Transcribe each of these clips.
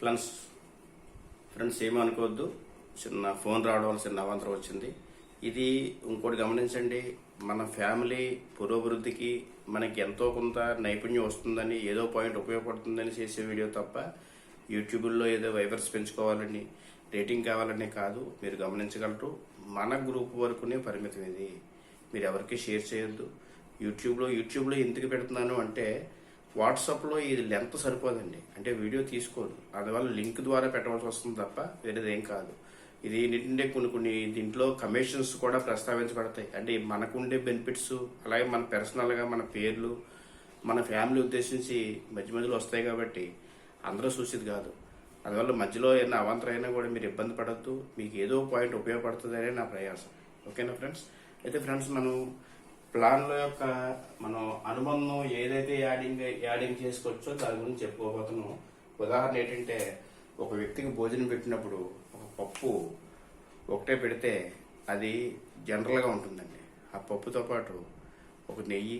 Plus friends ఏమనుకోవద్దు. చిన్న phone రావడం వల్ల చిన్న అవాంతరం వచ్చింది. ఇది ఇంకోటి గమనించండి. మన ఫ్యామిలీ పురోభివృద్ధికి మనకి ఎంతో కొంత నైపుణ్యం వస్తుందని ఏదో పాయింట్ ఉపయోగపడుతుందని చేసే వీడియో తప్ప యూట్యూబ్లో ఏదో వైవర్స్ పెంచుకోవాలని రేటింగ్ కావాలని కాదు. మీరు గమనించగలరు. మన గ్రూప్ వరకునే పరిమితం ఇది. మీరు ఎవరికి షేర్ చేయొద్దు. యూట్యూబ్లో యూట్యూబ్లో ఎందుకు పెడుతున్నాను అంటే వాట్సాప్లో ఇది లెంత్ సరిపోదండి. అంటే వీడియో తీసుకోదు. అందువల్ల లింక్ ద్వారా పెట్టవలసి వస్తుంది తప్ప వేరేది ఏం కాదు. ఇది ఏంటంటే కొన్ని కొన్ని దీంట్లో కమిషన్స్ కూడా ప్రస్తావించబడతాయి. అంటే మనకుండే బెనిఫిట్స్ అలాగే మన పర్సనల్గా మన పేర్లు మన ఫ్యామిలీ ఉద్దేశించి మధ్య మధ్యలో వస్తాయి కాబట్టి అందరూ చూసేది కాదు. అందువల్ల మధ్యలో ఏమైనా అవాంతరం అయినా కూడా మీరు ఇబ్బంది పడద్దు. మీకు ఏదో పాయింట్ ఉపయోగపడుతుందనే నా ప్రయాసం. ఓకేనా ఫ్రెండ్స్? అయితే ఫ్రెండ్స్ మనం ప్లాన్ల యొక్క మనం అనుబంధం ఏదైతే యాడింగ్ యాడింగ్ చేసుకోవచ్చో దాని గురించి చెప్పుకోబోతున్నాం. ఉదాహరణ ఏంటంటే ఒక వ్యక్తికి భోజనం పెట్టినప్పుడు ఒక పప్పు ఒకటే పెడితే అది జనరల్గా ఉంటుందండి. ఆ పప్పుతో పాటు ఒక నెయ్యి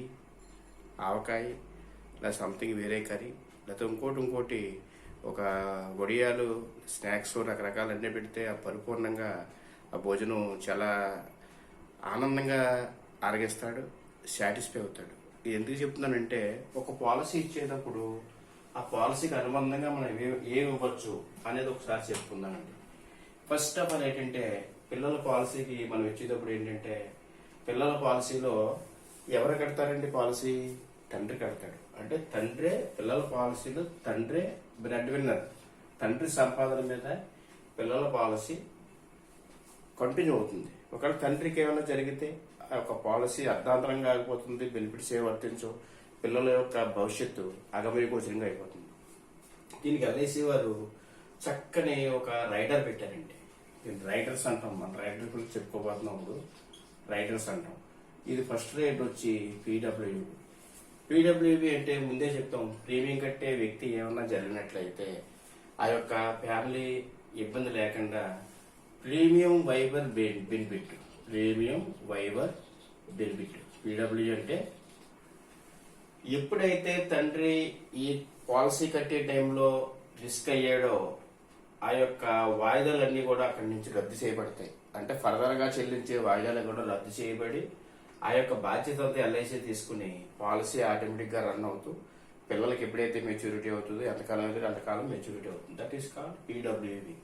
ఆవకాయ లేదా సంథింగ్ వేరే కర్రీ లేకపోతే ఇంకోటి ఇంకోటి ఒక వడియాలు స్నాక్స్ రకరకాలు అన్నీ పెడితే ఆ పరిపూర్ణంగా ఆ భోజనం చాలా ఆనందంగా అరగిస్తాడు సాటిస్ఫై అవుతాడు. ఎందుకు చెప్తున్నానంటే ఒక పాలసీ ఇచ్చేటప్పుడు ఆ పాలసీకి అనుబంధంగా మనం ఏమి ఇవ్వచ్చు అనేది ఒకసారి చెప్పుకుందామండి. ఫస్ట్ ఆఫ్ ఆల్ ఏంటంటే పిల్లల పాలసీకి మనం ఇచ్చేటప్పుడు ఏంటంటే పిల్లల పాలసీలో ఎవరు కడతారండి పాలసీ తండ్రి కడతాడు. అంటే తండ్రే పిల్లల పాలసీలో తండ్రే బ్రెడ్ విన్నర్ తండ్రి సంపాదన మీద పిల్లల పాలసీ కంటిన్యూ అవుతుంది. ఒకవేళ తండ్రికి ఏమైనా జరిగితే యొక్క పాలసీ అర్ధాంతరంగా ఆగిపోతుంది బెనిఫిట్స్ ఏ వర్తించవు పిల్లల యొక్క భవిష్యత్తు అగమయగోచరంగా అయిపోతుంది. దీనికి ఎల్ఐసి వారు చక్కని ఒక రైడర్ పెట్టారండి. దీన్ని రైడర్స్ అంటాం మన రైడర్ గురించి చెప్పుకోబోతున్నాం రైడర్స్ అంటాం. ఇది ఫస్ట్ రేట్ వచ్చి పీడబ్ల్యూబి పీడబ్ల్యూబి అంటే ముందే చెప్తాం ప్రీమియం కట్టే వ్యక్తి ఏమన్నా జరిగినట్లయితే ఆ యొక్క ఫ్యామిలీ ఇబ్బంది లేకుండా premium waiver benefit. Premium waiver debit. PW అంటే? ఎప్పుడైతే తండ్రి ఈ పాలసీ కట్టే టైంలో రిస్క్ అయ్యాడో ఆ యొక్క వాయిదాలన్నీ కూడా అక్కడి నుంచి రద్దు చేయబడతాయి. అంటే ఫర్దర్గా చెల్లించే వాయిదాలు కూడా రద్దు చేయబడి ఆ యొక్క బాధ్యత ఎల్ఐసి తీసుకుని పాలసీ ఆటోమేటిక్గా రన్ అవుతూ పిల్లలకి ఎప్పుడైతే మెచ్యూరిటీ అవుతుందో ఎంతకాలం అయితే అంతకాలం మెచ్యూరిటీ అవుతుంది. That is called PWB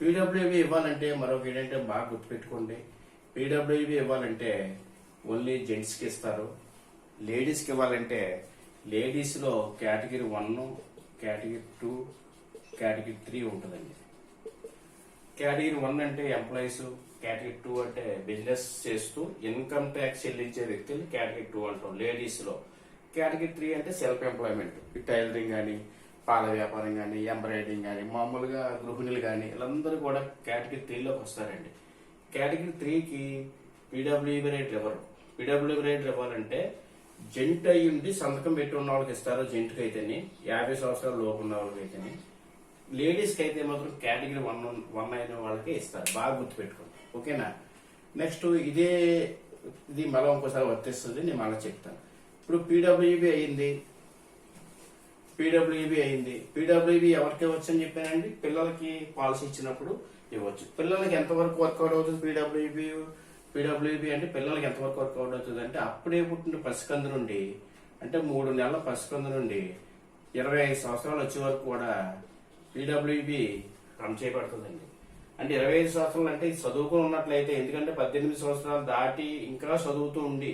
PWB ఇవ్వాలంటే మరొక ఏంటంటే బాగా గుర్తుపెట్టుకోండి. పీడబ్ల్యూవి ఇవ్వాలంటే ఓన్లీ జెంట్స్కి ఇస్తారు. లేడీస్కి ఇవ్వాలంటే లేడీస్లో category one category two category three ఉంటుందండి. కేటగిరీ వన్ అంటే ఎంప్లాయీస్ కేటగిరీ టూ అంటే బిజినెస్ చేస్తూ ఇన్కమ్ ట్యాక్స్ చెల్లించే వ్యక్తులు కేటగిరీ టూ అంటాం లేడీస్లో. కేటగిరీ త్రీ అంటే సెల్ఫ్ ఎంప్లాయ్మెంట్ ఈ టైలరింగ్ కానీ పాల వ్యాపారం కానీ ఎంబ్రాయిడరింగ్ కానీ మామూలుగా గృహిణులు కానీ వీళ్ళందరూ కూడా కేటగిరీ త్రీలోకి వస్తారండి. కేటగిరీ త్రీకి పీడబ్ల్యూబీ రేట్లు ఇవ్వరు పీడబ్ల్యూబీ రేట్లు ఇవ్వాలంటే జెంట్ అయ్యి ఉండి సంతకం పెట్టి ఉన్న వాళ్ళకి ఇస్తారు జెంట్కి అయితేనే యాభై సంవత్సరాలు లోపు ఉన్న వాళ్ళకి అయితేనే లేడీస్కి అయితే మాత్రం కేటగిరీ వన్ వన్ అయిన వాళ్ళకే ఇస్తారు. బాగా గుర్తుపెట్టుకోండి. ఓకేనా? నెక్స్ట్ ఇదే ఇది మళ్ళీ ఇంకోసారి వర్తిస్తుంది నేను మళ్ళీ చెప్తాను. ఇప్పుడు పీడబ్ల్యూబీ అయింది. పీడబ్ల్యూబీ అయింది. పీడబ్ల్యూబీ ఎవరికి వచ్చని చెప్పానండి? పిల్లలకి పాలసీ ఇచ్చినప్పుడు ఇవ్వచ్చు. పిల్లలకి ఎంతవరకు వర్కౌట్ అవుతుంది? పీడబ్ల్యూబీ పీడబ్ల్యూబీ అంటే పిల్లలకి ఎంతవరకు వర్కౌట్ అవుతుంది అంటే అప్పుడే పుట్టిన పసికందు నుండి అంటే మూడు నెలల పసికందు నుండి ఇరవై ఐదు సంవత్సరాలు వచ్చే వరకు కూడా పీడబ్ల్యూబీ రన్ చేయబడుతుందండి. అంటే ఇరవై ఐదు సంవత్సరాలు అంటే చదువుకుని ఉన్నట్లయితే ఎందుకంటే పద్దెనిమిది సంవత్సరాలు దాటి ఇంకా చదువుతూ ఉండి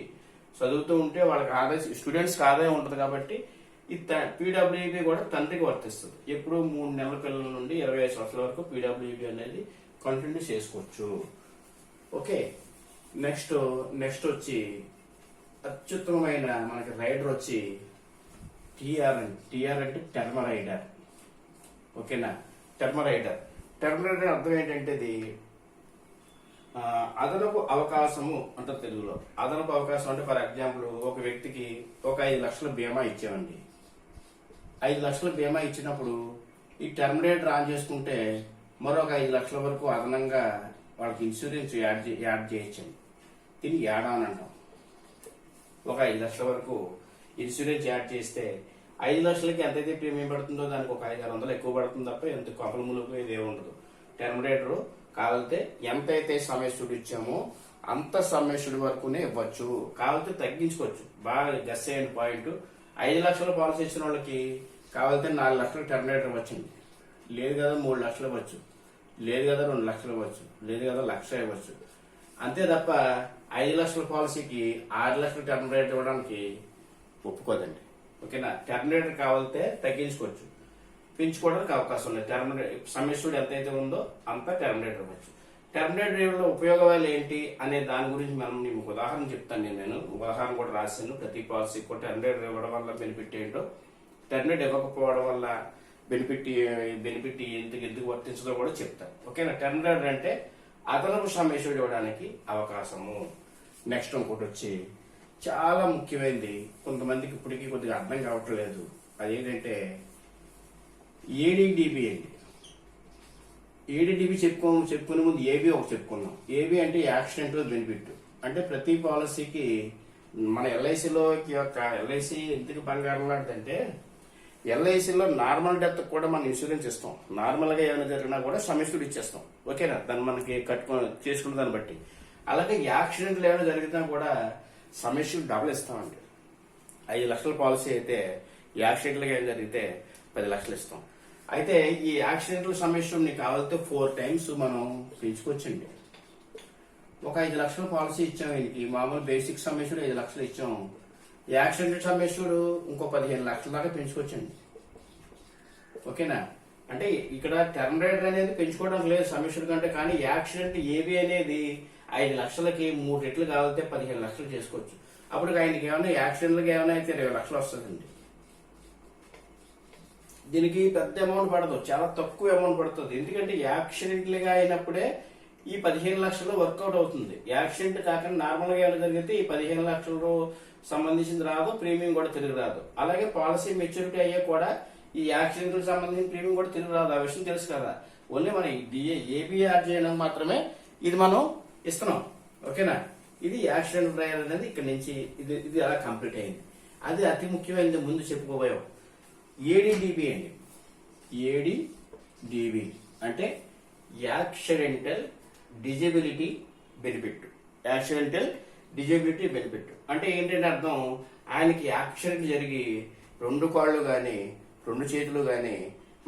చదువుతూ ఉంటే వాళ్ళకి ఆదాయం స్టూడెంట్స్కి ఆదాయం ఉంటుంది కాబట్టి ఈ పీడబ్ల్యూబీ కూడా తండ్రికి వర్తిస్తుంది. ఎప్పుడు మూడు నెలల పిల్లల నుండి ఇరవై ఐదు సంవత్సరాల వరకు పీడబ్ల్యూబీ అనేది కంటిన్యూ చేసుకోవచ్చు. ఓకే. నెక్స్ట్ నెక్స్ట్ వచ్చి అత్యుత్తమమైన మనకి రైడర్ వచ్చి టిఆర్ టిఆర్ అంటే టర్మ రైడర్ ఓకేనా? టర్మ రైడర్ టర్మ రైడర్ అర్థం ఏంటంటే ఇది అదనపు అవకాశము అంటారు తెలుగులో. అదనపు అవకాశం అంటే ఫర్ ఎగ్జాంపుల్ ఒక వ్యక్తికి ఒక ఐదు లక్షల బీమా ఇచ్చామండి. ఐదు లక్షల బీమా ఇచ్చినప్పుడు ఈ టర్మ్ డేట్ ఆన్ చేసుకుంటే మరొక ఐదు లక్షల వరకు అదనంగా వాళ్ళకి ఇన్సూరెన్స్ యాడ్ యాడ్ చేయొచ్చండి దీన్ని యాడ్ ఆన్ అంటాం. ఒక ఐదు లక్షల వరకు ఇన్సూరెన్స్ యాడ్ చేస్తే ఐదు లక్షలకి ఎంతైతే ప్రీమియం పడుతుందో దానికి ఒక ఐదు ఆరు వందలు ఎక్కువ పడుతుంది తప్ప ఎంత కొపల ములుగు ఉండదు. టెర్మినేటర్ కావాలంటే ఎంతైతే సమయస్సుడు ఇచ్చామో అంత సమయస్సుడి వరకునే ఇవ్వచ్చు. కావాలంటే తగ్గించుకోవచ్చు. బాగా గెస్ అయిన పాయింట్ ఐదు లక్షల పాలసీ ఇచ్చిన వాళ్ళకి కావాలంటే నాలుగు లక్షలు టెర్మినేటర్ వచ్చింది లేదు కదా మూడు లక్షలు ఇవ్వచ్చు. లేదు కదా రెండు లక్షలు ఇవ్వచ్చు. లేదు కదా లక్ష ఇవ్వచ్చు. అంతే తప్ప ఐదు లక్షల పాలసీకి ఆరు లక్షల టెర్మినేటర్ ఇవ్వడానికి ఒప్పుకోదండి. ఓకేనా? టెర్మినేటర్ కావాలంటే తగ్గించుకోవచ్చు. పెంచుకోవడానికి అవకాశం లేదు. టెర్మినేటర్ సమస్యుడు ఎంతైతే ఉందో అంత టెర్మినేటర్ ఇవ్వచ్చు. టెర్మినేట్ డ్రైవ్లో ఉపయోగాలు ఏంటి అనే దాని గురించి మనం మీకు ఉదాహరణ చెప్తాను నేను. నేను ఉదాహరణ కూడా రాశాను. ప్రతి పాలసీ కూడా టెర్మినేట్ ఇవ్వడం వల్ల బెనిఫిట్ ఏంటో. టెర్మినేట్ ఇవ్వకపోవడం వల్ల బెనిఫిట్ బెనిఫిట్ ఎందుకు ఎందుకు వర్తించదో కూడా చెప్తాను ఓకేనా? టెర్మినేటర్ అంటే అదనపు సమేశ్వరుడు ఇవ్వడానికి అవకాశము. నెక్స్ట్ ఇంకోటి వచ్చి చాలా ముఖ్యమైనది. కొంతమందికి ఇప్పటికీ కొద్దిగా అర్థం కావట్లేదు. అదేంటంటే ఏడీడీబీ అండి. ఏడీడీబీ చెప్పుకో చెప్పుకునే ముందు ఏబీ ఒక చెప్పుకున్నాం ఏబీ అంటే యాక్సిడెంటల్ బెనిఫిట్. అంటే ప్రతి పాలసీకి మన ఎల్ఐసిలో యొక్క ఎల్ఐసి ఎందుకు బంగారం లాంటిదంటే ఎల్ఐసిలో నార్మల్ డెత్ కూడా మనం ఇన్సూరెన్స్ ఇస్తాం. నార్మల్గా ఏమైనా జరిగినా కూడా సమస్యలు ఇచ్చేస్తాం. ఓకేనా? దాన్ని మనకి కట్టుకో చేసుకున్న దాన్ని బట్టి. అలాగే యాక్సిడెంట్లు ఏమైనా జరిగినా కూడా సమస్యలు డబుల్ ఇస్తామండి. ఐదు లక్షల పాలసీ అయితే యాక్సిడెంట్లుగా ఏం జరిగితే పది లక్షలు ఇస్తాం. అయితే ఈ యాక్సిడెంటల్ సమస్య నీకు కావాలంటే ఫోర్ టైమ్స్ మనం పెంచుకోవచ్చండి ఒక ఐదు లక్షల పాలసీ ఇచ్చాం ఈయనకి. మామూలు బేసిక్ సమస్యలు ఐదు లక్షలు ఇచ్చాం. యాక్సిడెంట్ సమస్యలు ఇంకో పదిహేను లక్షల దాకా పెంచుకోవచ్చండి ఓకేనా? అంటే ఇక్కడ టర్మ్ రైడర్ అనేది పెంచుకోవడం లేదు సమస్యల కంటే కానీ యాక్సిడెంట్ ఏవి అనేది ఐదు లక్షలకి మూడు రెట్లు కావాలంటే పదిహేను లక్షలు చేసుకోవచ్చు. అప్పుడు ఆయనకి ఏమైనా యాక్సిడెంట్లకి ఏమైనా అయితే ఇరవై లక్షలు వస్తుందండి. దీనికి పెద్ద అమౌంట్ పడదు. చాలా తక్కువ అమౌంట్ పడుతుంది. ఎందుకంటే యాక్సిడెంట్లుగా అయినప్పుడే ఈ పదిహేను లక్షలు వర్కౌట్ అవుతుంది. యాక్సిడెంట్ కాకుండా నార్మల్గా ఏమైనా జరిగితే ఈ పదిహేను లక్షలు సంబంధించింది రాదు ప్రీమియం కూడా తిరిగి రాదు. అలాగే పాలసీ మెచ్యూరిటీ అయ్యే కూడా ఈ యాక్సిడెంట్ సంబంధించిన ప్రీమియం కూడా తిరిగి రాదు. ఆ విషయం తెలుసు కదా. ఓన్లీ మన డిఏ ఏబిఆర్ చేయడం మాత్రమే ఇది మనం ఇస్తున్నాం. ఓకేనా? ఇది యాక్సిడెంట్ డ్రైవర్ అనేది ఇక్కడ నుంచి ఇది ఇది అలా కంప్లీట్ అయింది. అది అతి ముఖ్యమైనది ముందు చెప్పుకోబోయాం ఏడిడిబి అండి ఏడిడిబి అంటే accidental disability benefit. Accidental disability benefit. అంటే ఏంటంటే అర్థం? ఆయనకి యాక్సిడెంట్ జరిగి రెండు కాళ్ళు కానీ రెండు చేతులు కానీ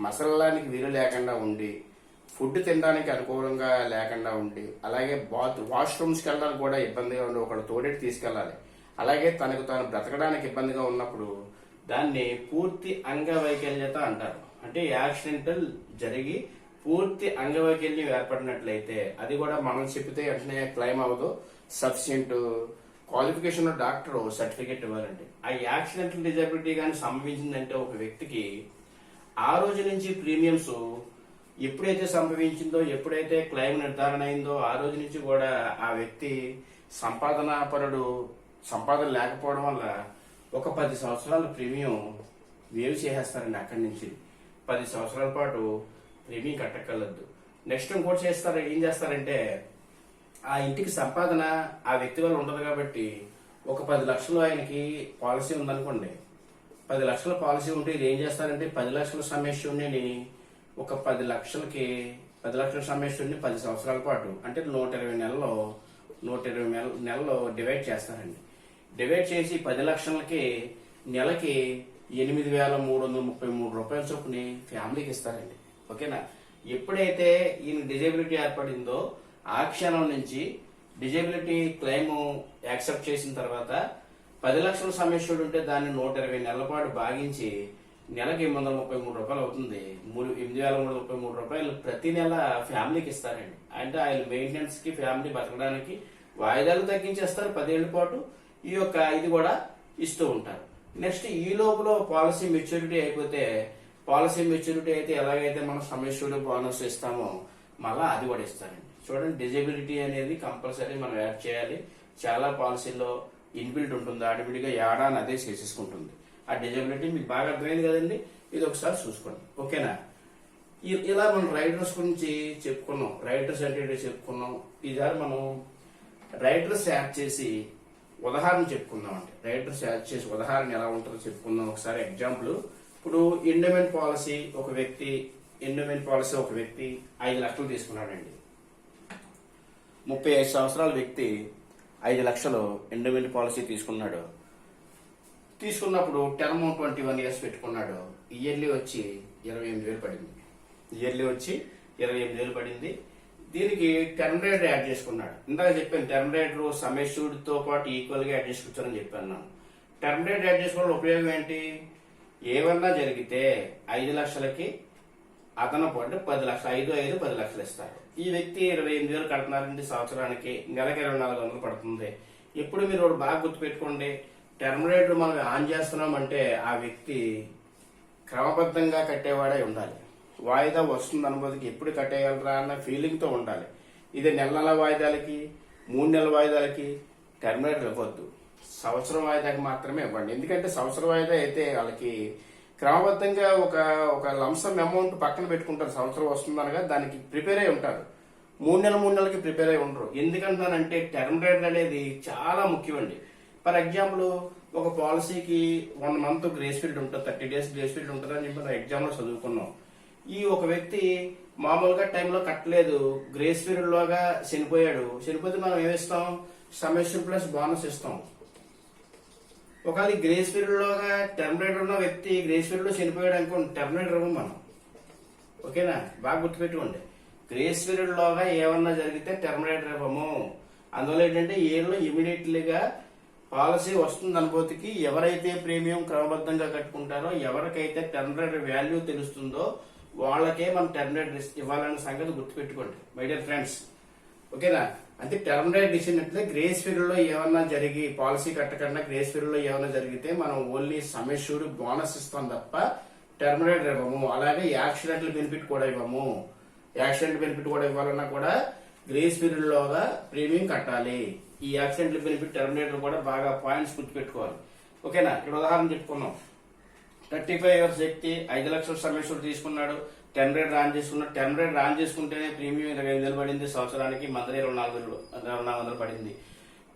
మసలడానికి వీలు లేకుండా ఉండి ఫుడ్ తినడానికి అనుకూలంగా లేకుండా ఉండి అలాగే బాత్ వాష్రూమ్స్కి వెళ్ళడానికి కూడా ఇబ్బందిగా ఉండి ఒకళ్ళు తోడేటి తీసుకెళ్ళాలి. అలాగే తనకు తాను బ్రతకడానికి ఇబ్బందిగా ఉన్నప్పుడు దాన్ని పూర్తి అంగవైకల్యత అంటారు. అంటే యాక్సిడెంటల్ జరిగి పూర్తి అంగవైకల్యం ఏర్పడినట్లయితే అది కూడా మనం చెప్తే వెంటనే క్లైమ్ అవ్వదు. సఫిషియంట్ క్వాలిఫికేషన్ డాక్టర్ సర్టిఫికేట్ ఇవ్వాలండి. ఆ యాక్సిడెంటల్ డిజబిలిటీ కానీ సంభవించిందంటే ఒక వ్యక్తికి ఆ రోజు నుంచి ప్రీమియమ్స్ ఎప్పుడైతే సంభవించిందో ఎప్పుడైతే క్లైమ్ నిర్ధారణ అయిందో ఆ రోజు నుంచి కూడా ఆ వ్యక్తి సంపాదన పరుడు సంపాదన లేకపోవడం వల్ల ఒక పది సంవత్సరాల ప్రీమియం వేవ్ చేసేస్తారండి అక్కడి నుంచి. పది సంవత్సరాల పాటు ప్రీమియం కట్టక్కర్లేదు. నెక్స్ట్ ఇంకోటి చేస్తారు ఏం చేస్తారంటే ఆ ఇంటికి సంపాదన ఆ వ్యక్తి వల్ల ఉండదు కాబట్టి ఒక పది లక్షలు ఆయనకి పాలసీ ఉందనుకోండి. పది లక్షల పాలసీ ఉంటే ఇది ఏం చేస్తారంటే పది లక్షల సమస్యని ఒక పది లక్షలకి పది లక్షల సమస్యని పది సంవత్సరాల పాటు అంటే నూట ఇరవై నెలలో నూట ఇరవై నెల నెలలో డివైడ్ చేస్తారండి. డివైడ్ చేసి పది లక్షలకి నెలకి ఎనిమిది వేల మూడు వందల ముప్పై మూడు రూపాయల చొప్పున ఫ్యామిలీకి ఇస్తారండి. ఓకేనా? ఎప్పుడైతే ఈయన డిజేబిలిటీ ఏర్పడిందో ఆ క్షణం నుంచి డిజేబిలిటీ క్లెయిమ్ యాక్సెప్ట్ చేసిన తర్వాత పది లక్షల సమస్యలు ఉంటే దాన్ని నూట ఇరవై నెలల పాటు భాగించి నెలకి ఎనిమిది వందల ముప్పై మూడు రూపాయలు అవుతుంది. మూడు ఎనిమిది వేల మూడు ముప్పై మూడు రూపాయలు ప్రతి నెల ఫ్యామిలీకి ఇస్తారండి. అంటే ఆయన మెయింటెనెన్స్కి ఫ్యామిలీ బతకడానికి వాయిదాలు తగ్గించేస్తారు పదేళ్ళ పాటు. ఈ యొక్క ఇది కూడా ఇస్తూ ఉంటారు. నెక్స్ట్ ఈ లోపల పాలసీ మెచ్యూరిటీ అయిపోతే పాలసీ మెచ్యూరిటీ అయితే ఎలాగైతే మనం సమస్యలు బోనస్ ఇస్తామో మళ్ళీ అది కూడా ఇస్తారండి. చూడండి డిజబిలిటీ అనేది కంపల్సరీ మనం యాడ్ చేయాలి. చాలా పాలసీల్లో ఇన్బిల్ట్ ఉంటుంది. ఆటోమేటిక్గా ఏడాని అదే చేసేసుకుంటుంది. ఆ డిజబిలిటీ మీకు బాగా అర్థమైంది కదండి? ఇది ఒకసారి చూసుకోండి. ఓకేనా? ఇలా మనం రైడర్స్ గురించి చెప్పుకున్నాం. రైడర్స్ అంటే చెప్పుకున్నాం. ఈసారి మనం రైడర్స్ యాడ్ చేసి ఉదాహరణ చెప్పుకుందాం అంటే రైటర్ సెలెక్ట్ చేసి ఉదాహరణ ఎలా ఉంటుందో చెప్పుకుందాం. ఒకసారి ఎగ్జాంపుల్. ఇప్పుడు ఎండోమెంట్ పాలసీ ఒక వ్యక్తి ఎండోమెంట్ పాలసీ ఒక వ్యక్తి ఐదు లక్షలు తీసుకున్నాడండి. ముప్పై ఐదు సంవత్సరాల వ్యక్తి ఐదు లక్షలు ఎండోమెంట్ పాలసీ తీసుకున్నాడు. తీసుకున్నప్పుడు టర్మ్ ట్వంటీ వన్ ఇయర్స్ పెట్టుకున్నాడు. ఇయర్లీ వచ్చి ఇరవై ఎనిమిది వేలు పడింది. ఇయర్లీ వచ్చి ఇరవై ఎనిమిది వేలు పడింది. దీనికి టెర్మ్ రేట్ యాడ్ చేసుకున్నాడు. ఇందాక చెప్పాను టెర్మ్ రేట్ సమ్మేషూడ్తో పాటు ఈక్వల్గా యాడ్ చేసుకొచ్చానని చెప్పాను నేను టెర్మ్ రేట్ యాడ్ చేసుకోవడం ఉపయోగం ఏంటి? ఏమన్నా జరిగితే ఐదు లక్షలకి అదనపు అంటే పది లక్షలు ఐదు ఐదు పది లక్షలు ఇస్తారు. ఈ వ్యక్తి ఇరవై ఎనిమిది వేలు కడుతున్నారండి సంవత్సరానికి నెలకి ఇరవై నాలుగు వందలు పడుతుంది. ఇప్పుడు మీరు ఒకటి బాగా గుర్తుపెట్టుకోండి టర్మ్ రేట్లు మనం ఆన్ చేస్తున్నామంటే ఆ వ్యక్తి క్రమబద్ధంగా కట్టేవాడై ఉండాలి. వాయిదా వస్తుంది అనుమతికి ఎప్పుడు కట్టేయగలరా అన్న ఫీలింగ్తో ఉండాలి. ఇది నెల నెల వాయిదాలకి మూడు నెలల వాయిదాలకి టర్మ్ ఇవ్వద్దు సంవత్సరం వాయిదాకి మాత్రమే ఇవ్వండి. ఎందుకంటే సంవత్సరం వాయిదా అయితే వాళ్ళకి క్రమబద్ధంగా ఒక ఒక లంసమ్ అమౌంట్ పక్కన పెట్టుకుంటారు. సంవత్సరం వస్తుందనగా దానికి ప్రిపేర్ అయి ఉంటారు. మూడు నెలల మూడు నెలలకి ప్రిపేర్ అయి ఉండరు. ఎందుకంటానంటే టర్మ్ రేట్ అనేది చాలా ముఖ్యమండి. ఫర్ ఎగ్జాంపుల్ ఒక పాలసీకి వన్ మంత్ గ్రేస్ పీరియడ్ ఉంటుంది థర్టీ డేస్ గ్రేస్ పీరియడ్ ఉంటుంది అని చెప్పి ఎగ్జామ్లో చదువుకున్నాం. ఈ ఒక వ్యక్తి మామూలుగా టైంలో కట్టలేదు. గ్రేస్ పీరియడ్ లోగా చనిపోయాడు. చనిపోతే మనం ఏమిస్తాం సమేషన్ ప్లస్ బోనస్ ఇస్తాం. ఒకవేళ గ్రేస్ పీరియడ్ లోగా ఉన్న వ్యక్తి గ్రేస్ పీరియడ్లో చనిపోయాడు అనుకోండి టెర్మినేటర్ ఇవ్వం మనం. ఓకేనా? బాగా గుర్తుపెట్టుకోండి. గ్రేస్ పీరియడ్ లోగా ఏమన్నా జరిగితే టెర్మినేటర్ ఇవ్వము అందువల్ల ఏంటంటే ఏళ్ళు ఇమీడియట్లీగా పాలసీ వస్తుంది అనుభూతికి ఎవరైతే ప్రీమియం క్రమబద్ధంగా కట్టుకుంటారో ఎవరికైతే టర్మ్ వాల్యూ తెలుస్తుందో వాళ్ళకే మనం టెర్మినేట్ రేట్ ఇవ్వాలనే సంగతి గుర్తుపెట్టుకోండి మై డియర్ ఫ్రెండ్స్ ఓకేనా? అంటే టెర్మినేట్ రేట్ ఇచ్చినట్లే గ్రేస్ పీరియడ్లో ఏమన్నా జరిగి పాలసీ కట్టకుండా గ్రేస్ పీరియడ్లో ఏమైనా ఏమన్నా జరిగితే మనం ఓన్లీ సమస్యుడు బోనస్ ఇస్తాం తప్ప టెర్మినేట్ ఇవ్వము. అలాగే యాక్సిడెంటల్ బెనిఫిట్ కూడా ఇవ్వము. యాక్సిడెంట్ బెనిఫిట్ కూడా ఇవ్వాలన్నా కూడా గ్రేస్ పీరియడ్లోగా ప్రీమియం కట్టాలి. ఈ యాక్సిడెంటల్ బెనిఫిట్ టెర్మినేటర్ కూడా బాగా పాయింట్స్ గుర్తుపెట్టుకోవాలి. ఓకేనా? ఇక్కడ ఉదాహరణ చెప్పుకున్నాం థర్టీ ఫైవ్ ఇయర్స్ వ్యక్తి ఐదు లక్షల సమస్యలు తీసుకున్నాడు. టెన్ రేట్ రాన్ చేసుకున్నాడు టెన్ రేట్ రాన్ చేసుకుంటేనే ప్రీమియం ఇరవై ఐదు వేలు పడింది. సంవత్సరానికి మంత్లీ ఇరవై నాలుగు వేలు ఇరవై నాలుగు వందలు పడింది.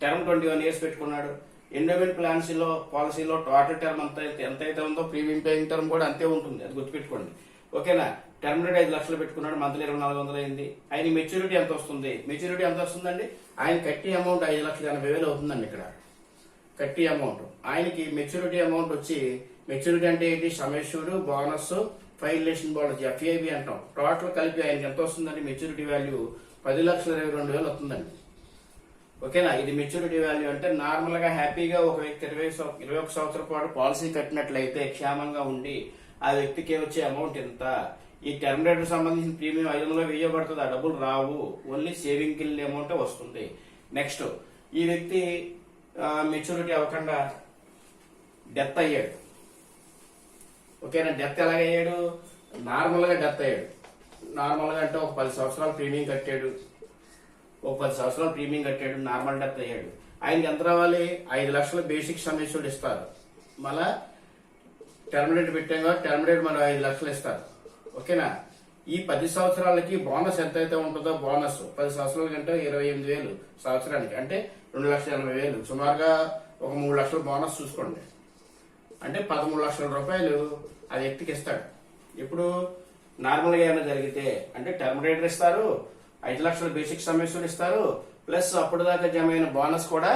టర్మ్ ట్వంటీ వన్ ఇయర్స్ పెట్టుకున్నాడు. ఎండోమెంట్ ప్లాన్స్లో పాలసీలో టోటల్ టర్మ్ అంత అయితే ఎంత అయితే ఉందో ప్రీమియం పేయింగ్ టర్మ్ కూడా అంతే ఉంటుంది. అది గుర్తుపెట్టుకోండి. ఓకేనా? టర్మ్ రేట్ ఐదు లక్షలు పెట్టుకున్నాడు. మంత్లీ ఇరవై నాలుగు వందలు అయింది. ఆయన మెచ్యూరిటీ ఎంత వస్తుంది? మెచ్యూరిటీ ఎంత వస్తుందండి? ఆయన కట్టే అమౌంట్ ఐదు లక్షల ఎనభై వేలు అవుతుందండి ఇక్కడ. కట్టే అమౌంట్. ఆయనకి మెచ్యూరిటీ అమౌంట్ వచ్చి మెచ్యూరిటీ అంటే ఏంటి? సమేశ్వరు బోనస్ ఫైలేషన్ బోనస్ ఎఫ్ఐబి అంటాం. టోటల్ కలిపి ఆయనకి ఎంత వస్తుందండి? మెచ్యూరిటీ వాల్యూ పది లక్షల ఇరవై రెండు వేలు వస్తుందండి. ఓకేనా? ఇది మెచ్యూరిటీ వాల్యూ అంటే నార్మల్గా హ్యాపీగా ఒక వ్యక్తి ఇరవై ఇరవై ఒక సంవత్సరం పాటు పాలసీ కట్టినట్లయితే క్షేమంగా ఉండి ఆ వ్యక్తికి వచ్చే అమౌంట్ ఎంత? ఈ టర్మ్ రేట్ సంబంధించిన ప్రీమియం ఐదు వందలు వేయబడుతుంది. ఆ డబ్బులు రావు. ఓన్లీ సేవింగ్ కిల్ అమౌంట్ వస్తుంది. నెక్స్ట్ ఈ వ్యక్తి మెచ్యూరిటీ అవ్వకుండా డెత్ అయ్యాడు. ఓకేనా? డెత్ ఎలాగయ్యాడు? నార్మల్గా డెత్ అయ్యాడు. నార్మల్గా అంటే ఒక పది సంవత్సరాలు ప్రీమియం కట్టాడు. ఒక పది సంవత్సరాలు ప్రీమియం కట్టాడు నార్మల్ డెత్ అయ్యాడు. ఆయనకి ఎంత రావాలి? ఐదు లక్షల బేసిక్ సమస్యలు ఇస్తారు మళ్ళా టర్మినేట్ పెట్టాం కాబట్టి టర్మినేట్ మనం ఐదు లక్షలు ఇస్తారు. ఓకేనా? ఈ పది సంవత్సరాలకి బోనస్ ఎంతైతే ఉంటుందో బోనస్. పది సంవత్సరాల కంటే ఇరవై ఎనిమిది వేలు సంవత్సరానికి. అంటే రెండు లక్షల ఎనభై వేలు. సుమారుగా ఒక మూడు లక్షల బోనస్ చూసుకోండి. అంటే పదమూడు లక్షల రూపాయలు ఆ వ్యక్తికి ఇస్తాడు. ఇప్పుడు నార్మల్గా ఏమైనా జరిగితే అంటే టర్మ్ రేటర్ ఇస్తారు ఐదు లక్షల బేసిక్ సమస్యలు ఇస్తారు ప్లస్ అప్పుడు దాకా జమ అయిన బోనస్ కూడా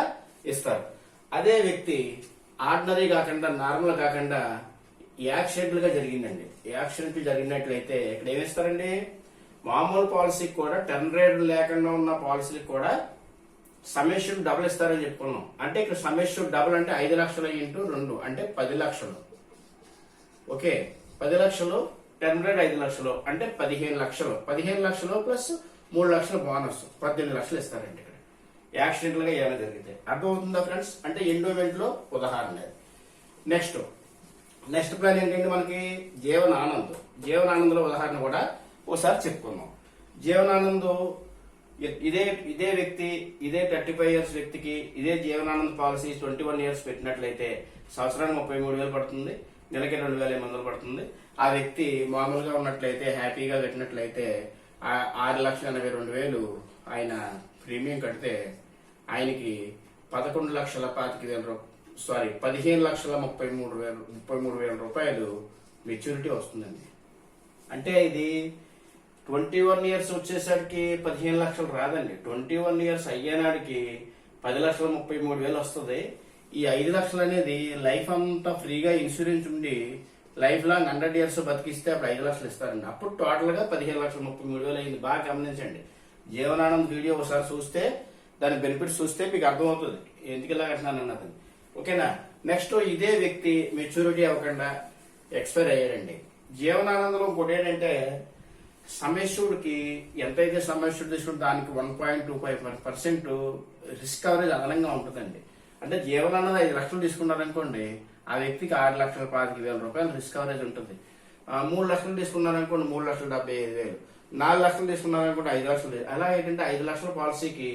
ఇస్తారు. అదే వ్యక్తి ఆర్డినరీ కాకుండా నార్మల్ కాకుండా యాక్సిడెంటల్గా జరిగిందండి. యాక్సిడెంట్ జరిగినట్లయితే ఇక్కడ ఏమిస్తారండి మామూలు పాలసీకి కూడా టర్న్ రేట్ లేకుండా ఉన్న పాలసీకి కూడా సమేషన్ డబుల్ ఇస్తారని చెప్పుకున్నాం. అంటే ఇక్కడ సమేషన్ డబుల్ అంటే ఐదు లక్షలు ఇంటూ రెండు అంటే పది లక్షలు. ఓకే పది లక్షలు టెన్ హండ్రెడ్ ఐదు లక్షలు అంటే పదిహేను లక్షలు. పదిహేను లక్షలు ప్లస్ మూడు లక్షలు బోనస్ పద్దెనిమిది లక్షలు ఇస్తారండి ఇక్కడ. యాక్సిడెంటల్గా ఏమైనా జరిగితే. అర్థమవుతుందా ఫ్రెండ్స్? అంటే ఎండోమెంట్లో ఉదాహరణ నెక్స్ట్ నెక్స్ట్ ప్లాన్ ఏంటంటే మనకి జీవనానంద్. జీవనానంద్లో ఉదాహరణ కూడా ఒకసారి చెప్పుకుందాం. జీవనానంద్ ఇదే ఇదే వ్యక్తి ఇదే థర్టీ ఫైవ్ ఇయర్స్ వ్యక్తికి ఇదే Jeevan Anand policy twenty one years పెట్టినట్లయితే సంవత్సరానికి ముప్పై మూడు వేలు పడుతుంది నెలకి రెండు వేల ఎనిమిది వందలు పడుతుంది. ఆ వ్యక్తి మామూలుగా ఉన్నట్లయితే హ్యాపీగా కట్టినట్లయితే ఆరు లక్షల ఎనభై రెండు వేలు ఆయన ప్రీమియం కడితే ఆయనకి పదకొండు లక్షల పాతిక వేల రూపాయలు సారీ పదిహేను లక్షల ముప్పై మూడు వేల ముప్పై మూడు వేల రూపాయలు మెచ్యూరిటీ వస్తుందండి. అంటే ఇది ట్వంటీ వన్ ఇయర్స్ వచ్చేసరికి పదిహేను లక్షలు రాదండి. ట్వంటీ వన్ ఇయర్స్ అయ్యేనాడికి పది లక్షల ముప్పై మూడు వేలు వస్తుంది. ఈ ఐదు లక్షలు అనేది లైఫ్ అంతా ఫ్రీగా ఇన్సూరెన్స్ ఉండి లైఫ్ లాంగ్ హండ్రెడ్ ఇయర్స్ బతికిస్తే అప్పుడు ఐదు లక్షలు ఇస్తారండి. అప్పుడు టోటల్గా పదిహేను లక్షల ముప్పై మూడు వేలు అయింది. బాగా గమనించండి. జీవనానంద్ వీడియో ఒకసారి చూస్తే దాని బెనిఫిట్స్ చూస్తే మీకు అర్థమవుతుంది. ఎందుకు ఇలా అంటున్నాను అన్నది. ఓకేనా? నెక్స్ట్ ఇదే వ్యక్తి మెచ్యూరిటీ అవ్వకుండా ఎక్స్పైర్ అయ్యారండి. జీవనానందంలో ఇంకోటి ఏంటంటే సమేశ్వరుడికి ఎంతైతే సమేశ్వరుడు తీసుకుంటే దానికి one point two five percent risk coverage అదనంగా ఉంటుందండి. అంటే జీవనానంద ఐదు లక్షలు తీసుకున్నారనుకోండి ఆ వ్యక్తికి ఆరు లక్షల పాతిక వేల రూపాయలు రిస్క్ కవరేజ్ ఉంటుంది. మూడు లక్షలు తీసుకున్నారనుకోండి మూడు లక్షల డెబ్బై ఐదు వేలు. నాలుగు లక్షలు తీసుకున్నారనుకోండి ఐదు లక్షలు అలా ఏంటంటే ఐదు లక్షల పాలసీకి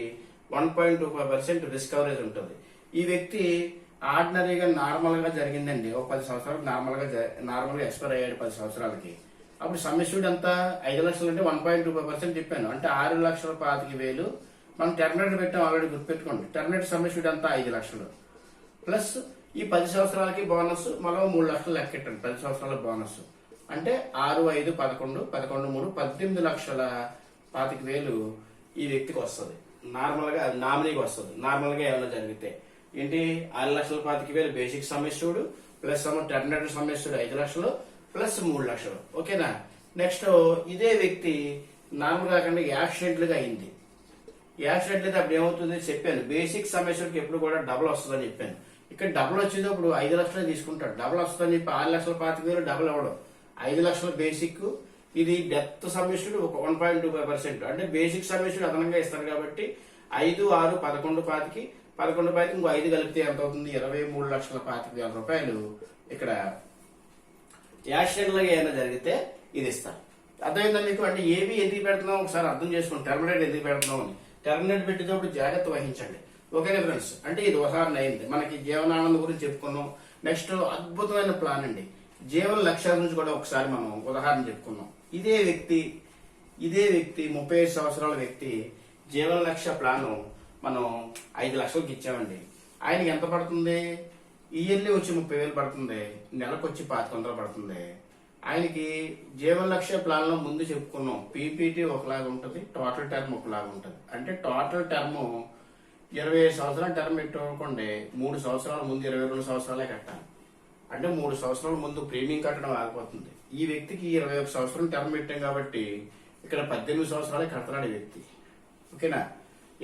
one point two five percent risk coverage ఉంటుంది. ఈ వ్యక్తి ఆర్డినరీగా నార్మల్గా జరిగిందండి. ఒక పది సంవత్సరాలకు నార్మల్గా నార్మల్గా ఎక్స్పైర్ అయ్యాడు పది సంవత్సరాలకి. అప్పుడు సమ్మిష్యూడ్ ఎంత ఐదు లక్షలు అంటే one point two five percent చెప్పాను అంటే ఆరు లక్షల పాతిక వేలు. మనం టెర్మినేట్ పెట్టాం ఆల్రెడీ గుర్తుపెట్టుకోండి. టెర్మినేట్ సమ్మిష్యూడ్ ఎంత ఐదు లక్షలు. ప్లస్ ఈ పది సంవత్సరాలకి బోనస్ మనం మూడు లక్షలు లెక్కెట్టండి. పది సంవత్సరాల బోనస్. అంటే ఆరు ఐదు పదకొండు పదకొండు మూడు పద్దెనిమిది లక్షల పాతిక వేలు ఈ వ్యక్తికి వస్తుంది. నార్మల్గా అది నామినీకి వస్తుంది. నార్మల్గా ఏమైనా జరిగితే. ఏంటి? ఆరు లక్షల పాతిక వేలు బేసిక్ సమస్యుడు ప్లస్ ఏమో టెర్మినేట్ సమస్యుడు ఐదు లక్షలు ప్లస్ మూడు లక్షలు. ఓకేనా? నెక్స్ట్ ఇదే వ్యక్తి నార్మల్ కాకుండా యాక్సిడెంట్లుగా అయింది. యాక్సిడెంట్ అయితే అప్పుడు ఏమవుతుంది చెప్పాను. బేసిక్ సమస్యలకు ఎప్పుడు కూడా డబుల్ వస్తుందని చెప్పాను. ఇక్కడ డబుల్ వచ్చేటప్పుడు ఐదు లక్షలు తీసుకుంటాడు. డబుల్ వస్తుందని చెప్పి ఆరు లక్షల పాతిక వేలు డబుల్ అవ్వడం. ఐదు లక్షల బేసిక్. ఇది డెత్ సమస్యలు ఒక one point two five percent. అంటే బేసిక్ సమస్యలు అదనంగా ఇస్తారు కాబట్టి ఐదు ఆరు పదకొండు పాతికి. పదకొండు పాతికి ఇంకో ఐదు కలిపితే ఎంత అవుతుంది? ఇరవై మూడు లక్షల పాతిక వేల రూపాయలు. ఇక్కడ యాక్సిడెంట్ ఏమైనా జరిగితే ఇది ఇస్తారు. అర్థమైందా మీకు? అంటే ఏవి ఎందుకు పెడుతున్నాం ఒకసారి అర్థం చేసుకోండి. టెర్మినేట్ ఎందుకు పెడుతున్నాం అని. టెర్మినేట్ పెట్టేటప్పుడు జాగ్రత్త వహించండి. ఓకేనా ఫ్రెండ్స్ అంటే ఇది ఉదాహరణ అయింది. మనకి జీవనానంద గురించి చెప్పుకున్నాం. నెక్స్ట్ అద్భుతమైన ప్లాన్ అండి. జీవన లక్ష్యాల గురించి కూడా ఒకసారి మనం ఉదాహరణ చెప్పుకున్నాం. ఇదే వ్యక్తి ఇదే వ్యక్తి ముప్పై ఐదు సంవత్సరాల వ్యక్తి జీవన లక్ష్య ప్లాన్ మనం ఐదు లక్షలకు ఇచ్చామండి. ఆయనకి ఎంత పడుతుంది? ఇయర్లీ వచ్చి ముప్పై వేలు పడుతుంది నెలకు వచ్చి పాతిక వందలు పడుతుంది. ఆయనకి జీవన లక్ష్య ప్లాన్లో ముందు చెప్పుకున్నాం పీపీటీ ఒకలాగా ఉంటుంది టోటల్ టర్మ్ ఒకలాగా ఉంటుంది. అంటే టోటల్ టర్మ్ ఇరవై ఐదు సంవత్సరాల టర్మ్ పెట్టుకోండి మూడు సంవత్సరాల ముందు ఇరవై రెండు సంవత్సరాలే కట్టాలి. అంటే మూడు సంవత్సరాల ముందు ప్రీమియం కట్టడం ఆగిపోతుంది. ఈ వ్యక్తికి ఇరవై ఒక సంవత్సరం టర్మ్ పెట్టాం కాబట్టి ఇక్కడ పద్దెనిమిది సంవత్సరాలే కడతాడు ఈ వ్యక్తి. ఓకేనా?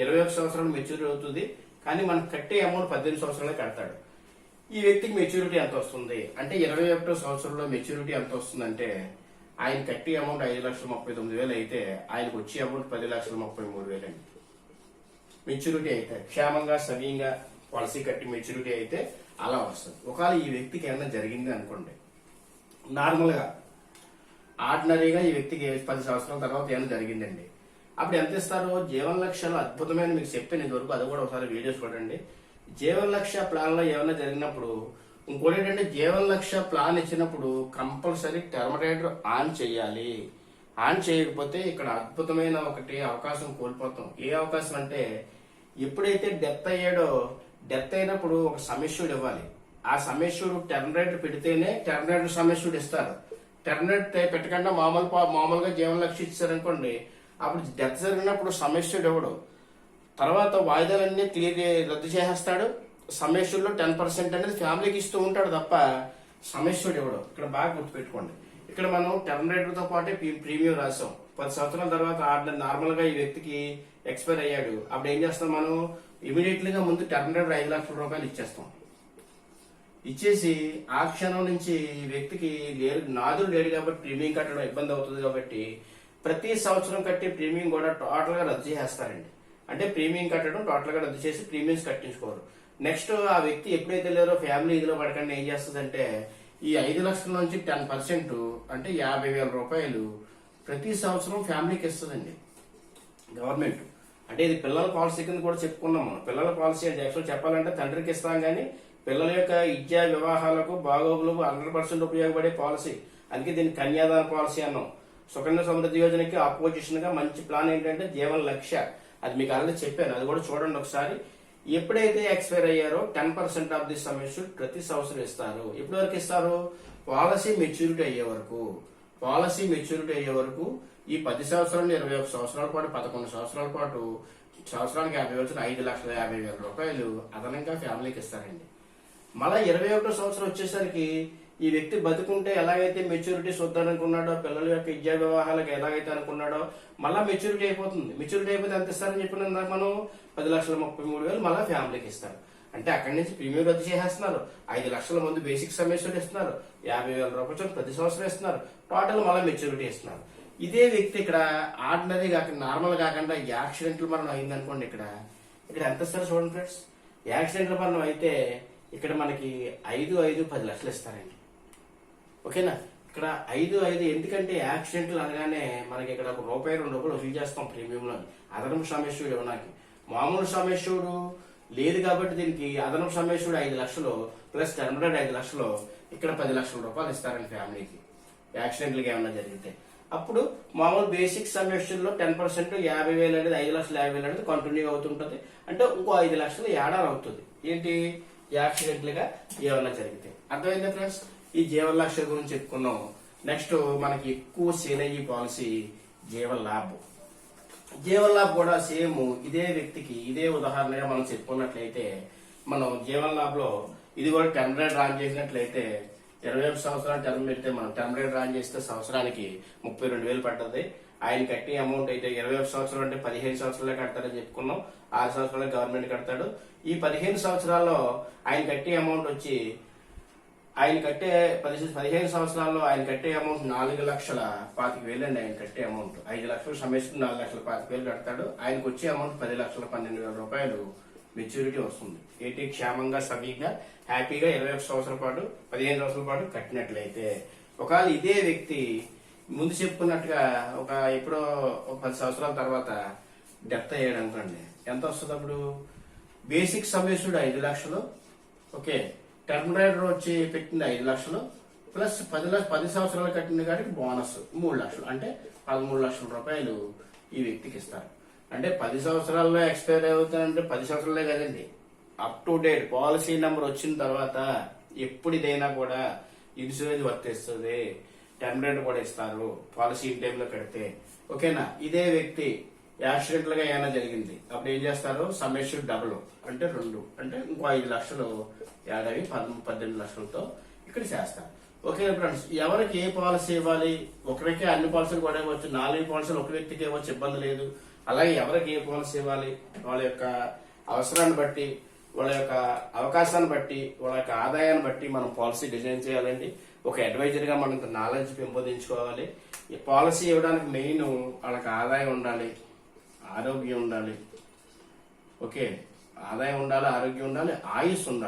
ఇరవై ఒక సంవత్సరాలు మెచ్యూర్ అవుతుంది కానీ మనం కట్టే అమౌంట్ పద్దెనిమిది సంవత్సరాలే కడతాడు. ఈ వ్యక్తికి మెచ్యూరిటీ ఎంత వస్తుంది? అంటే ఇరవై ఒకటో సంవత్సరంలో మెచ్యూరిటీ ఎంత వస్తుందంటే ఆయన కట్టే అమౌంట్ ఐదు లక్షల ముప్పై తొమ్మిది వేలు అయితే ఆయనకు వచ్చే అమౌంట్ పది లక్షల ముప్పై మూడు వేలు అండి. మెచ్యూరిటీ అయితే క్షేమంగా సవ్యంగా పాలసీ కట్టి మెచ్యూరిటీ అయితే అలా వస్తుంది. ఒకవేళ ఈ వ్యక్తికి ఏమైనా జరిగింది అనుకోండి నార్మల్గా ఆర్డినరీగా ఈ వ్యక్తికి పది సంవత్సరాల తర్వాత ఏమైనా జరిగిందండి. అప్పుడు ఎంత ఇస్తారు? జీవన లక్ష్యాలు అద్భుతమైన మీకు చెప్పాను ఇంతవరకు అది కూడా ఒకసారి వీడియోస్ చూడండి. జీవన లక్ష్య ప్లాన్లో ఏమైనా జరిగినప్పుడు ఇంకోటి ఏంటంటే జీవన లక్ష్య ప్లాన్ ఇచ్చినప్పుడు కంపల్సరీ టెర్మినేటర్ ఆన్ చేయాలి. ఆన్ చేయకపోతే ఇక్కడ అద్భుతమైన ఒకటి అవకాశం కోల్పోతాం. ఏ అవకాశం అంటే ఎప్పుడైతే డెత్ అయ్యాడో డెత్ అయినప్పుడు ఒక సమేశ్వరుడు ఇవ్వాలి. ఆ సమేశ్వరుడు టెర్మినేటర్ పెడితేనే టెర్మినేటర్ సమేశ్వరుడు ఇస్తారు. టెర్మినేటర్ పెట్టకుండా మామూలు పా- మామూలుగా జీవన లక్ష్యం ఇచ్చారనుకోండి అప్పుడు డెత్ జరిగినప్పుడు సమేశ్వరుడు ఇవ్వడు తర్వాత వాయిదాలన్నీ క్లియర్ రద్దు చేసేస్తాడు. సమస్యల్లో టెన్ పర్సెంట్ అనేది ఫ్యామిలీకి ఇస్తూ ఉంటాడు తప్ప సమేశ్వరుడు ఇవ్వడు ఇక్కడ బాగా గుర్తుపెట్టుకోండి. ఇక్కడ మనం టర్మినేటర్ పాటే ప్రీ- ప్రీమియం రాసాం. పది సంవత్సరాల తర్వాత ఆర్డర్ నార్మల్గా ఈ వ్యక్తికి ఎక్స్పైర్ అయ్యాడు. అప్పుడు ఏం చేస్తాం మనం? ఇమీడియట్లీ గా ముందు టర్మినేటర్ ఐదు లక్షల రూపాయలు ఇచ్చేస్తాం. ఇచ్చేసి ఆ క్షణం నుంచి ఈ వ్యక్తికి లేరు నాదులు లేడు కాబట్టి ప్రీమియం కట్టడం ఇబ్బంది అవుతుంది కాబట్టి ప్రతి సంవత్సరం కట్టే ప్రీమియం కూడా టోటల్గా రద్దు చేస్తారండి అంటే ప్రీమియం కట్టడం టోటల్గా రద్దు చేసి ప్రీమియంస్ కట్టించుకోరు. నెక్స్ట్ ఆ వ్యక్తి ఎప్పుడైతే లేరో ఫ్యామిలీ ఇదిలో పడకుండా ఏం చేస్తుందంటే ఈ ఐదు లక్షల నుంచి టెన్ పర్సెంట్ అంటే యాభై వేల రూపాయలు ప్రతి సంవత్సరం ఫ్యామిలీకి ఇస్తుందండి. గవర్నమెంట్. అంటే ఇది పిల్లల పాలసీ కింద కూడా చెప్పుకున్నాం మనం. పిల్లల పాలసీ అంటే యాక్చువల్ చెప్పాలంటే తండ్రికి ఇస్తాం కానీ పిల్లల యొక్క విద్యా వివాహాలకు బాగోగులకు హండ్రెడ్ పర్సెంట్ ఉపయోగపడే పాలసీ. అందుకే దీన్ని కన్యాదాన పాలసీ అన్నాం. సుకన్య సమృద్ధి యోజనకి ఆపోజిషన్గా మంచి ప్లాన్ ఏంటంటే జీవన లక్ష్య. అది మీకు ఆల్రెడీ చెప్పాను. అది కూడా చూడండి ఒకసారి. ఎప్పుడైతే ఎక్స్పైర్ అయ్యారో టెన్ పర్సెంట్ ఆఫ్ ది సమ్మిషన్ ప్రతి సంవత్సరం ఇస్తారు. ఎప్పటి వరకు ఇస్తారు? పాలసీ మెచ్యూరిటీ అయ్యే వరకు. పాలసీ మెచ్యూరిటీ అయ్యే వరకు ఈ పది సంవత్సరాలు ఇరవై ఒక సంవత్సరాల పాటు పదకొండు సంవత్సరాల పాటు సంవత్సరానికి యాభై వేలు ఐదు లక్షల యాభై వేల రూపాయలు అదనంగా ఫ్యామిలీకి ఇస్తారండి. మళ్ళీ ఇరవై ఒకటో సంవత్సరం వచ్చేసరికి ఈ వ్యక్తి బతుకుంటే ఎలాగైతే మెచ్యూరిటీ అనుకున్నాడో పిల్లల యొక్క విద్యా వివాహాలకు ఎలాగైతే అనుకున్నాడో మళ్ళా మెచ్యూరిటీ అయిపోతుంది. మెచ్యూరిటీ అయిపోతే ఎంత ఇస్తారని చెప్పిన మనం? పది లక్షల ముప్పై మూడు వేలు మళ్ళా ఫ్యామిలీకి ఇస్తారు. అంటే అక్కడి నుంచి ప్రీమియం రద్దు చేసేస్తున్నారు. ఐదు లక్షల మంది బేసిక్ సమస్యలు ఇస్తున్నారు. యాభై వేల రూపాయలు ప్రతి సంవత్సరం ఇస్తున్నారు. టోటల్ మళ్ళీ మెచ్యూరిటీ ఇస్తున్నారు. ఇదే వ్యక్తి ఇక్కడ ఆర్డినరీ కాక నార్మల్ కాకుండా యాక్సిడెంట్లు మరణం అయింది అనుకోండి ఇక్కడ. ఇక్కడ ఎంత ఇస్తారు చూడండి ఫ్రెండ్స్ యాక్సిడెంట్ల మరణం అయితే ఇక్కడ మనకి ఐదు ఐదు పది లక్షలు ఇస్తారండి. ఓకేనా? ఇక్కడ ఐదు ఐదు ఎందుకంటే యాక్సిడెంట్లు అనగానే మనకి ఇక్కడ ఒక రూపాయి రెండు రూపాయలు వసూలు చేస్తాం ప్రీమియంలో. అదనపు సమేశ్వరుడు ఇవ్వడానికి మామూలు సమేశ్వరుడు లేదు కాబట్టి దీనికి అదనపు సమేశ్వరుడు ఐదు లక్షలు ప్లస్ టర్మినెడ్ ఐదు లక్షలు ఇక్కడ పది లక్షల రూపాయలు ఇస్తారండి ఫ్యామిలీకి. యాక్సిడెంట్లకి ఏమైనా జరిగితే. అప్పుడు మామూలు బేసిక్ సమేషన్లో టెన్ పర్సెంట్ యాభై వేలు అనేది ఐదు లక్షల యాభై వేలు అనేది కంటిన్యూ అవుతుంటది. అంటే ఇంకో ఐదు లక్షలు ఏడాది అవుతుంది. ఏంటి? యాక్సిడెంట్లుగా ఏమైనా జరిగితే. అర్థమైందా ఫ్రెండ్స్ ఈ జీవన్ గురించి చెప్పుకున్నాం. నెక్స్ట్ మనకి ఎక్కువ సేల్ అయ్యే పాలసీ జీవ లాభ్ జీవ లాభ్ కూడా సేమ్ ఇదే వ్యక్తికి ఇదే ఉదాహరణగా మనం చెప్పుకున్నట్లయితే మనం జీవన్ లాభ్లో ఇది కూడా టెంపరీ రాన్ చేసినట్లయితే ఇరవై ఒక సంవత్సరాలు టర్మ్ పెడితే మనం టెంపరీ రాన్ చేస్తే సంవత్సరానికి ముప్పై రెండు వేలు పడుతుంది ఆయన కట్టే అమౌంట్ అయితే ఇరవై ఒక సంవత్సరాలు అంటే పదిహేను సంవత్సరాలే కడతారని చెప్పుకున్నాం. ఆరు సంవత్సరాలు గవర్నమెంట్ కడతాడు. ఈ పదిహేను సంవత్సరాల్లో ఆయన కట్టే అమౌంట్ వచ్చి ఆయన కట్టే పది పదిహేను సంవత్సరాల్లో ఆయన కట్టే అమౌంట్ నాలుగు లక్షల పాతిక వేలు అండి ఆయన కట్టే అమౌంట్. ఐదు లక్షలు సమేసుకుని నాలుగు లక్షల పాతిక వేలు కడతాడు. ఆయనకు వచ్చే అమౌంట్ పది లక్షల పన్నెండు వేల రూపాయలు మెచ్యూరిటీ వస్తుంది. ఏంటి క్షేమంగా సభీగా హ్యాపీగా ఇరవై ఒక సంవత్సరాల పాటు పదిహేను సంవత్సరాల పాటు కట్టినట్లయితే ఒకవేళ ఇదే వ్యక్తి ముందు చెప్పుకున్నట్టుగా ఒక ఎప్పుడో ఒక పది సంవత్సరాల తర్వాత డెత్ అయ్యాడు అనుకోండి ఎంత వస్తుంది అప్పుడు? బేసిక్ సమేసుడు ఐదు లక్షలు. ఓకే. టర్మ్ రైడర్ వచ్చి పెట్టింది ఐదు లక్షలు ప్లస్ పది లక్ష పది సంవత్సరాలు కట్టింది కాబట్టి బోనస్ మూడు లక్షలు. అంటే పదమూడు లక్షల రూపాయలు ఈ వ్యక్తికి ఇస్తారు. అంటే పది సంవత్సరాల్లో ఎక్స్పైర్ అవుతుందంటే పది సంవత్సరాలే కదండి. Up to date policy number వచ్చిన తర్వాత ఎప్పుడు ఇదైనా కూడా ఇన్సూరెన్స్ వర్తిస్తుంది టర్మ్ కూడా ఇస్తారు. పాలసీ ఇన్ టైంలో కడితే. ఓకేనా? ఇదే వ్యక్తి యాక్సిడెంట్గా ఏమైనా జరిగింది. అప్పుడు ఏం చేస్తారు? సమ్మేషన్ డబుల్ అంటే రెండు. అంటే ఇంకో ఐదు లక్షలు ఏడాది పద్దెనిమిది లక్షలతో ఇక్కడ చేస్తారు. ఓకే ఫ్రెండ్స్ ఎవరికి ఏ పాలసీ ఇవ్వాలి? ఒకరికే అన్ని పాలసీలు కూడా ఇవ్వచ్చు. నాలుగు పాలసీలు ఒక వ్యక్తికి ఇవ్వచ్చు ఇబ్బంది లేదు. అలాగే ఎవరికి ఏ పాలసీ ఇవ్వాలి? వాళ్ళ యొక్క అవసరాన్ని బట్టి వాళ్ళ యొక్క అవకాశాన్ని బట్టి వాళ్ళ యొక్క ఆదాయాన్ని బట్టి మనం పాలసీ డిజైన్ చేయాలండి. ఒక అడ్వైజర్గా మనం నాలెడ్జ్ పెంపొందించుకోవాలి. ఈ పాలసీ ఇవ్వడానికి మెయిన్ వాళ్ళకి ఆదాయం ఉండాలి. ఆరోగ్యం ఉండాలి. ఓకే ఆదాయం ఉండాలి ఆరోగ్యం ఉండాలి ఆయుష్ ఉండాలి.